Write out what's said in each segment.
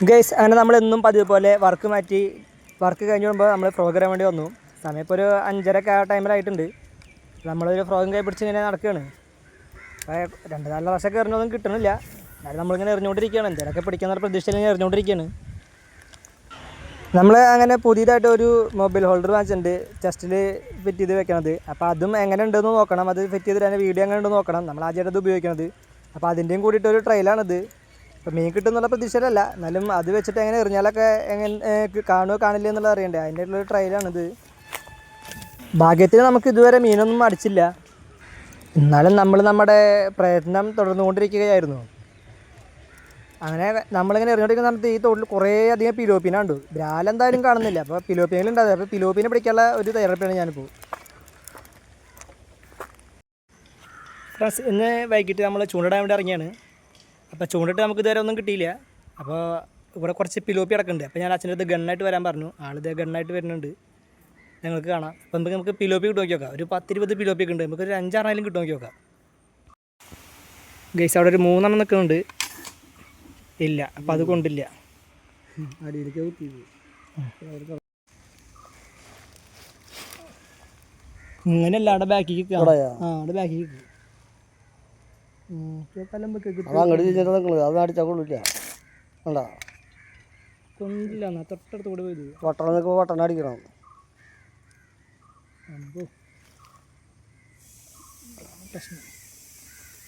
Guys അങ്ങനെ നമ്മൾ എന്നും പതിവ് പോലെ വർക്ക് മാറ്റി വർക്ക് കഴിഞ്ഞ് വരുമ്പോൾ നമ്മൾ ഫ്രോഗ് ഇടാൻ വേണ്ടി വന്നു. സമയം ഇപ്പോൾ ഒരു അഞ്ചരക്ക് ആ ടൈമിലായിട്ടുണ്ട് നമ്മളൊരു ഫ്രോഗും കൈ പിടിച്ച് ഇങ്ങനെ നടക്കുകയാണ് രണ്ട് നാല് പ്രാവശ്യമൊക്കെ എറിഞ്ഞൊന്നും കിട്ടണില്ല. എന്നാലും നമ്മളിങ്ങനെ എറിഞ്ഞുകൊണ്ടിരിക്കുകയാണ്. അഞ്ചരൊക്കെ പിടിക്കുന്ന പ്രതീക്ഷയിൽ ഇങ്ങനെ എറിഞ്ഞുകൊണ്ടിരിക്കുകയാണ്. നമ്മൾ അങ്ങനെ പുതിയതായിട്ട് ഒരു മൊബൈൽ ഹോൾഡർ വാങ്ങിച്ചിട്ടുണ്ട്. ചെസ്റ്റിൽ ഫിറ്റ് ചെയ്ത് വെക്കണത്. അപ്പോൾ അതും എങ്ങനെ ഉണ്ടെന്ന് നോക്കണം. അത് ഫിറ്റ് ചെയ്തിട്ട് അതിന്റെ വീഡിയോ എങ്ങനെ ഉണ്ടെന്ന് നോക്കണം. നമ്മൾ ആദ്യമായിട്ട് അത് ഉപയോഗിക്കണത്. അപ്പോൾ അതിന്റെയും കൂടിയിട്ട് ഒരു ട്രയലാണിത് അപ്പോൾ മീൻ കിട്ടുന്നുള്ള പ്രതീക്ഷയിലല്ല. എന്നാലും അത് വെച്ചിട്ട് എങ്ങനെ എറിഞ്ഞാലൊക്കെ എങ്ങനെ കാണുമോ കാണില്ല എന്നുള്ളത് അറിയണ്ടേ. അതിന്റെ ഉള്ളൊരു ട്രയലാണിത്. ഭാഗ്യത്തിന് നമുക്ക് ഇതുവരെ മീനൊന്നും അടിച്ചില്ല. എന്നാലും നമ്മൾ നമ്മുടെ പ്രയത്നം തുടർന്നുകൊണ്ടിരിക്കുകയായിരുന്നു. അങ്ങനെ നമ്മളിങ്ങനെ എറിഞ്ഞോണ്ടിരിക്കുന്ന സമയത്ത് ഈ തോട്ടിൽ കുറേ അധികം പിലോപ്പിന ഉണ്ട് ബ്രാലെന്തായാലും കാണുന്നില്ല. അപ്പോൾ പിലോപ്പിനെങ്കിലും ഉണ്ടാകും അപ്പോൾ പിലോപ്പിനെ പിടിക്കാനുള്ള ഒരു തയ്യാറെടുപ്പാണ് ഞാനിപ്പോൾ. ഫ്രണ്ട്സ് ഇന്ന് വൈകിട്ട് നമ്മൾ ചൂണ്ടിടാൻ വേണ്ടി ഇറങ്ങിയാണ്. അപ്പോൾ ചൂണ്ടിട്ട് നമുക്ക് ഇതുവരെ ഒന്നും കിട്ടിയില്ല. അപ്പോൾ ഇവിടെ കുറച്ച് പിലോപ്പി കിടക്കുന്നുണ്ട്. അപ്പോൾ ഞാൻ അച്ഛന്റെ അടുത്ത് ഗണ്ണായിട്ട് വരാൻ പറഞ്ഞു. ആളിത് ഗണ്ണായിട്ട് വരുന്നുണ്ട്. ഞങ്ങൾക്ക് കാണാം. അപ്പോൾ നമുക്ക് നമുക്ക് പിലോപ്പി കിട്ടും നോക്കി നോക്കാം. ഒരു പത്തിരുപത് പിലോപ്പി ഒക്കെ ഉണ്ട്. നമുക്ക് ഒരു അഞ്ചാറായാലും കിട്ടും നോക്കി നോക്കാം. ഗൈസ് അവിടെ ഒരു മൂന്നെണ്ണം നിൽക്കുന്നുണ്ട്. ഇല്ല അപ്പം അത് കൊണ്ടില്ല. ഇങ്ങനെയല്ല അവിടെ ബാക്കിക്ക്? ആ അവിടെ ബാക്കിക്ക് അങ്ങോട്ട് നിൽക്കുന്നത് അത് അടിച്ചാൽ കൊള്ളില്ല? കണ്ടാ? കൊണ്ടില്ല എന്നാ തൊട്ടടുത്ത് കൂടെ പോയത് വട്ടണം നിൽക്കുമ്പോൾ വട്ടണം അടിക്കണം. അമ്പോ. പ്രശ്നം.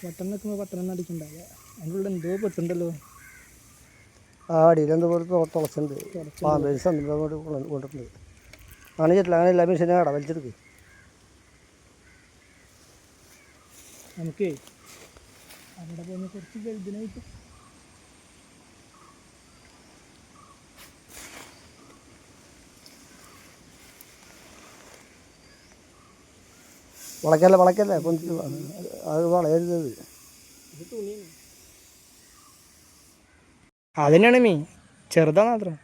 പട്ടണം നിൽക്കുമ്പോൾ പട്ടണം അടിക്കണ്ടാവുക. അതിന്റെ ഉള്ളിൽ എന്തോ പെട്ടുണ്ടല്ലോ. ആ അടിയിൽ എന്തോ പോലെ തു- തുളച്ചുണ്ട്. പാമ്പേഴ്സ് അങ്ങോട്ട് കൊണ്ടിട്ടുണ്ട്. അങ്ങനെ ചെയ്തില്ല അങ്ങനെ എല്ലാ മെഷീനും കട വലിച്ചെടുക്ക്. നമുക്കേ അവിടെ പോകുന്ന കുറച്ച് വലുതിനായിട്ട് വളയ്ക്കല്ല വളയ്ക്കല്ല പൊന്തിച്ച് വ- അത് വളയരുത്. അതിനാണ് മീൻ ചെറുതാ മാത്രം.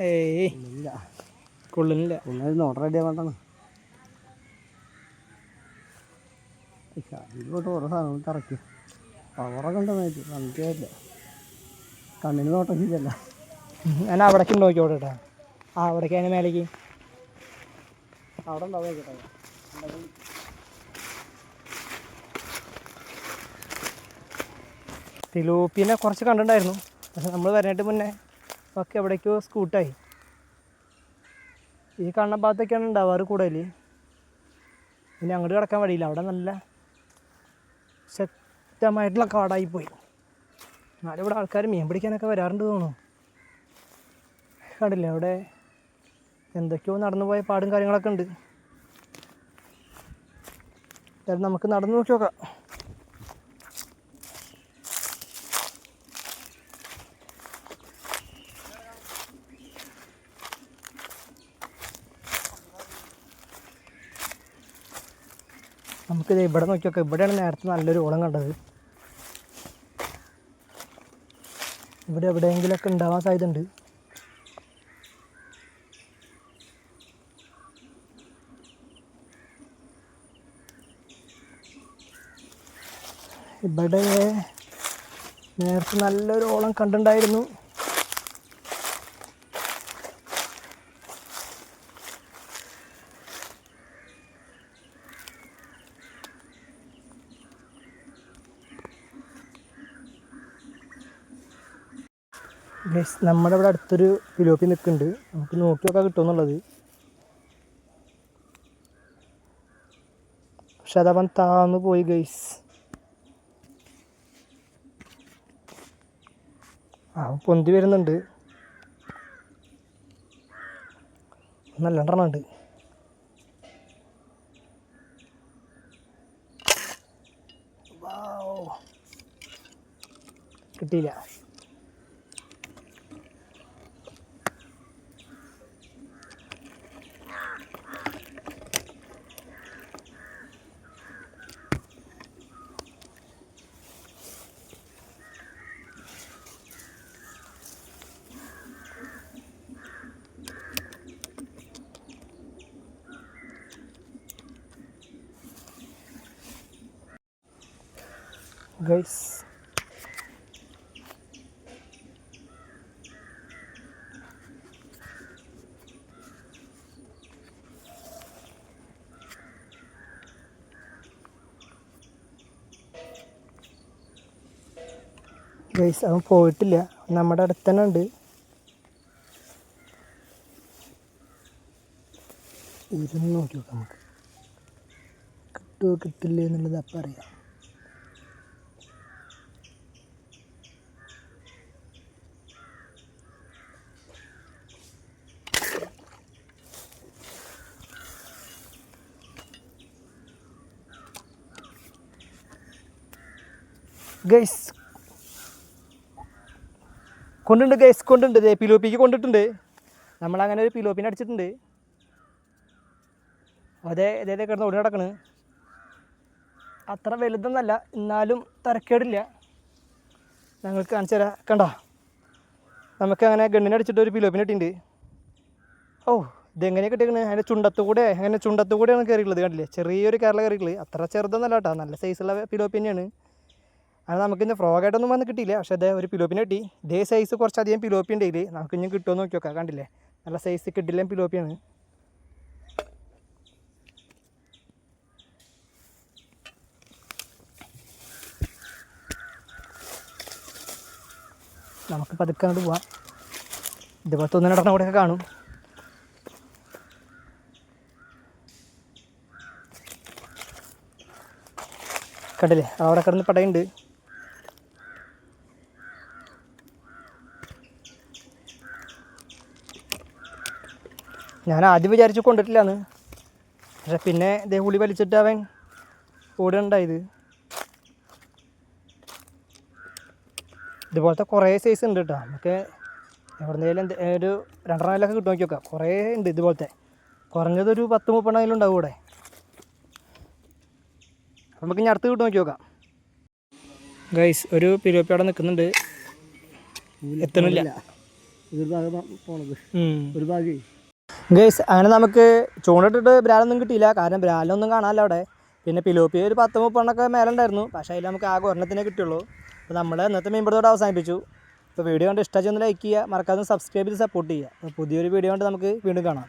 ഏയ്. ഇല്ല. കൊള്ളുന്നില്ല. ഒന്നും നോട്ട് റെഡി ഇതിലോട്ട് ഓരോ സാധനങ്ങൾ കറക്കി. പവറൊക്കെ ഉണ്ടെന്നായിട്ട് കണ്ടിട്ടില്ല കണ്ണിന് നോട്ടം ശരിയല്ല ഞാൻ അവിടേക്ക് നോക്കിയോട്ടെ കേട്ടോ. ആ അവിടേക്ക് അതിന് മേലേക്ക്. അവിടെ ഉണ്ടാവും കേട്ടോ തിലൂപ്പിനെ കുറച്ച് കണ്ടിട്ടുണ്ടായിരുന്നു. പക്ഷെ നമ്മൾ വരാനായിട്ട് മുന്നേ ഒക്കെ എവിടേക്കോ സ്കൂട്ടായി. ഈ കാണുന്ന ഭാഗത്തൊക്കെയാണ് ഉണ്ടാവാറ് കൂടുതൽ ഇനി അങ്ങോട്ട് കിടക്കാൻ വഴിയില്ല. അവിടെ നല്ല ശക്തമായിട്ടുള്ള കാടായി പോയി എന്നാലും ഇവിടെ ആൾക്കാർ മീൻ പിടിക്കാനൊക്കെ വരാറുണ്ട് തോന്നുന്നു. കണ്ടില്ലേ അവിടെ എന്തൊക്കെയോ നടന്നു പോയ പാടും കാര്യങ്ങളൊക്കെ ഉണ്ട്. എന്തായാലും നമുക്ക് നടന്നു നോക്കി നോക്കാം. നമുക്കിത് ഇവിടെ നോക്കിയൊക്കെ നോക്കാം ഇവിടെയാണ് നേരത്തെ നല്ലൊരു ഓളം കണ്ടത്. ഇവിടെ എവിടെയെങ്കിലുമൊക്കെ ഉണ്ടാവാൻ സാധ്യതയുണ്ട്. ഇവിടെ നേരത്തെ നല്ലൊരു ഓളം കണ്ടിട്ടുണ്ടായിരുന്നു. നമ്മുടെ ഇവിടെ അടുത്തൊരു പിലോപ്പി നിൽക്കുന്നുണ്ട്. നമുക്ക് നോക്കി നോക്കാൻ കിട്ടുമെന്നുള്ളത് പക്ഷെ അതവൻ താന്നു പോയി ഗൈസ് അവൻ പൊന്തി വരുന്നുണ്ട്. നല്ല വൗ. കിട്ടിയില്ല. ഗൈസ്. ഗൈസ് അവൻ പോയിട്ടില്ല. നമ്മുടെ അടുത്ത് തന്നെ ഉണ്ട്. ഇരുന്നൂറ് രൂപ നമുക്ക്. കിട്ടുമോ കിട്ടില്ല എന്നുള്ളത് അപ്പം അറിയാം. ഗൈസ് കൊണ്ടുണ്ട് ഗൈസ് കൊണ്ടുണ്ട്. പിലോപ്പിക്ക് കൊണ്ടിട്ടുണ്ട്. നമ്മളങ്ങനെ ഒരു പിലോപ്പിനെ അടിച്ചിട്ടുണ്ട്. അതെ ഇതേ കിടന്ന് ഓടി നടക്കണ്. അത്ര വലുതൊന്നല്ല എന്നാലും തരക്കേടില്ല. ഞങ്ങൾക്ക് കാണിച്ചു തരാം. കണ്ട? നമുക്ക് അങ്ങനെ ഗണ്ണിനെ അടിച്ചിട്ട് ഒരു പിലോപ്പിനെ ഇട്ടിട്ടുണ്ട്. ഓ ഇതെങ്ങനെ കിട്ടിയേക്കണ്? അതിന്റെ ചുണ്ടത്തു കൂടെ അങ്ങനെ ചുണ്ടത്തു കൂടെയാണ് കയറിയിട്ടുള്ളത് കണ്ടില്ലേ? ചെറിയൊരു കേരള കയറിയിട്ടുള്ളത് അത്ര ചെറുതൊന്നല്ല കേട്ടോ. നല്ല സൈസുള്ള പിലോപ്പി തന്നെയാണ്. അത് നമുക്ക് ഇന്ന് ഫ്രോഗായിട്ടൊന്നും വന്ന് കിട്ടിയില്ല. പക്ഷേ അതേ ഒരു പിലോപ്പിനെ കിട്ടി. ഇതേ സൈസ് കുറച്ചധികം പിലോപ്പി ഉണ്ടെങ്കിൽ നമുക്ക് ഇനി കിട്ടുമെന്ന് നോക്കി നോക്കാം. കണ്ടില്ലേ? നല്ല സൈസ് കിട്ടില്ല പിലോപ്പിയാണ് നമുക്ക് പതുക്കെ അങ്ങോട്ട് പോവാം. ഇതുപോലത്തെ നടന്ന കൂടെയൊക്കെ കാണും. കണ്ടില്ലേ? അവിടെ കിടന്ന് പടയുണ്ട്. ഞാൻ ആദ്യം വിചാരിച്ചു കൊണ്ടിട്ടില്ലാന്ന്. പക്ഷെ പിന്നെ ഇതേ ഹുളി വലിച്ചിട്ട് അവൻ ഓടുണ്ടായത് ഇതുപോലത്തെ കുറേ സൈസ് ഉണ്ട് കേട്ടോ നമുക്ക് എവിടെന്നേലും എന്ത് ഒരു രണ്ടെണ്ണയിലൊക്കെ കിട്ടും. നോക്കി നോക്കാം. കുറേ ഉണ്ട് ഇതുപോലത്തെ. കുറഞ്ഞതൊരു പത്ത് മുപ്പെണ്ണെങ്കിലും ഉണ്ടാവും ഇവിടെ. നമുക്ക് ഇനി അടുത്ത് കിട്ടും. നോക്കി നോക്കാം. ഗൈസ് ഒരു പിലോപ്പി അവിടെ നിൽക്കുന്നുണ്ട്. എത്തണില്ല. ഒരു ഭാഗം പോണത്. ഒരു ഭാഗം. ഗൈസ് അങ്ങനെ നമുക്ക് ചൂണ്ടിട്ടിട്ട് ബ്രാലൊന്നും കിട്ടിയില്ല. കാരണം ബ്രാലൊന്നും കാണാനില്ല അവിടെ. പിന്നെ പിലോപ്പി ഒരു പത്ത് മുപ്പെണ്ണൊക്കെ മേലെ ഉണ്ടായിരുന്നു പക്ഷേ അതിൽ നമുക്ക് ആകെ ഒരെണ്ണത്തിനെ കിട്ടുള്ളൂ അപ്പോൾ നമ്മൾ ഇന്നത്തെ മീൻപിടുത്തോടെ അവസാനിപ്പിച്ചു. അപ്പോൾ വീഡിയോ കണ്ട് ഇഷ്ടമായി ഒന്ന് ലൈക്ക് ചെയ്യുക. മറക്കാതെ സബ്സ്ക്രൈബ് ചെയ്ത് സപ്പോർട്ട് ചെയ്യുക. അപ്പോൾ പുതിയൊരു വീഡിയോ കൊണ്ട് നമുക്ക് വീണ്ടും കാണാം.